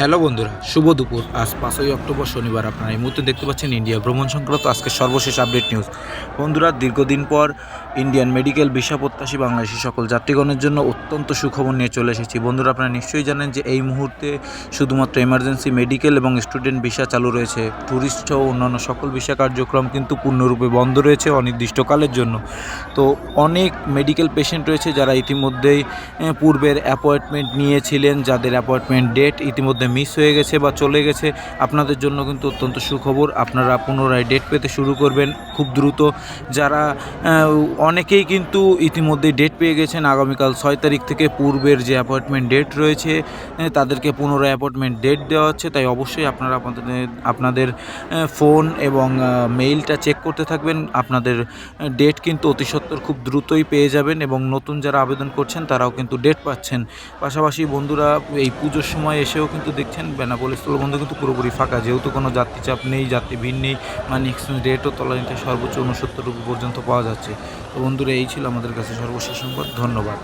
Hello বন্ধুরা, শুভ দুপুর। আজ পাঁচই অক্টোবর শনিবার, আপনারা এই মুহূর্তে দেখতে পাচ্ছেন ইন্ডিয়া ভ্রমণ সংক্রান্ত আজকে সর্বশেষ আপডেট নিউজ। বন্ধুরা, দীর্ঘদিন পর ইন্ডিয়ান মেডিকেল, ভিসা প্রত্যাশী বাংলাদেশি সকল যাত্রীগণের জন্য অত্যন্ত সুখবর নিয়ে চলে এসেছি। বন্ধুরা, আপনারা নিশ্চয়ই জানেন যে এই মুহূর্তে শুধুমাত্র এমার্জেন্সি মেডিকেল এবং স্টুডেন্ট ভিসা চালু রয়েছে। ট্যুরিস্ট সহ অন্যান্য সকল ভিসা কার্যক্রম কিন্তু পূর্ণরূপে বন্ধ রয়েছে অনির্দিষ্টকালের জন্য। তো অনেক মেডিকেল পেশেন্ট রয়েছে যারা ইতিমধ্যেই পূর্বের অ্যাপয়েন্টমেন্ট নিয়েছিলেন, যাদের অ্যাপয়েন্টমেন্ট ডেট ইতিমধ্যে মিস হয়ে গেছে বা চলে গেছে, আপনাদের জন্য কিন্তু অত্যন্ত সুখবর। আপনারা পুনরায় ডেট পেতে শুরু করবেন খুব দ্রুত। যারা অনেকেই কিন্তু ইতিমধ্যে ডেট পেয়ে গেছেন। আগামীকাল ছয় তারিখ থেকে পূর্বের যে অ্যাপয়েন্টমেন্ট ডেট রয়েছে তাদেরকে পুনরায় অ্যাপয়েন্টমেন্ট ডেট দেওয়া হচ্ছে। তাই অবশ্যই আপনারা আপনাদের আপনাদের ফোন এবং মেইলটা চেক করতে থাকবেন। আপনাদের ডেট কিন্তু অতি সত্বর খুব দ্রুতই পেয়ে যাবেন এবং নতুন যারা আবেদন করছেন, তারাও কিন্তু ডেট পাচ্ছেন। পাশাপাশি বন্ধুরা, এই পুজোর সময় এসেও কিন্তু দেখছেন, বেনাপোল স্থলবন্ধ কিন্তু পুরোপুরি ফাঁকা। যেহেতু কোনো যাত্রী চাপ নেই, যাত্রী ভিড় নেই মানে এক্সচেঞ্জ রেটও তলানিতে সর্বোচ্চ উনসত্তর রুপি পর্যন্ত পাওয়া যাচ্ছে। তো বন্ধুরা, এই ছিল আমাদের কাছে সর্বশেষ সংবাদ। ধন্যবাদ।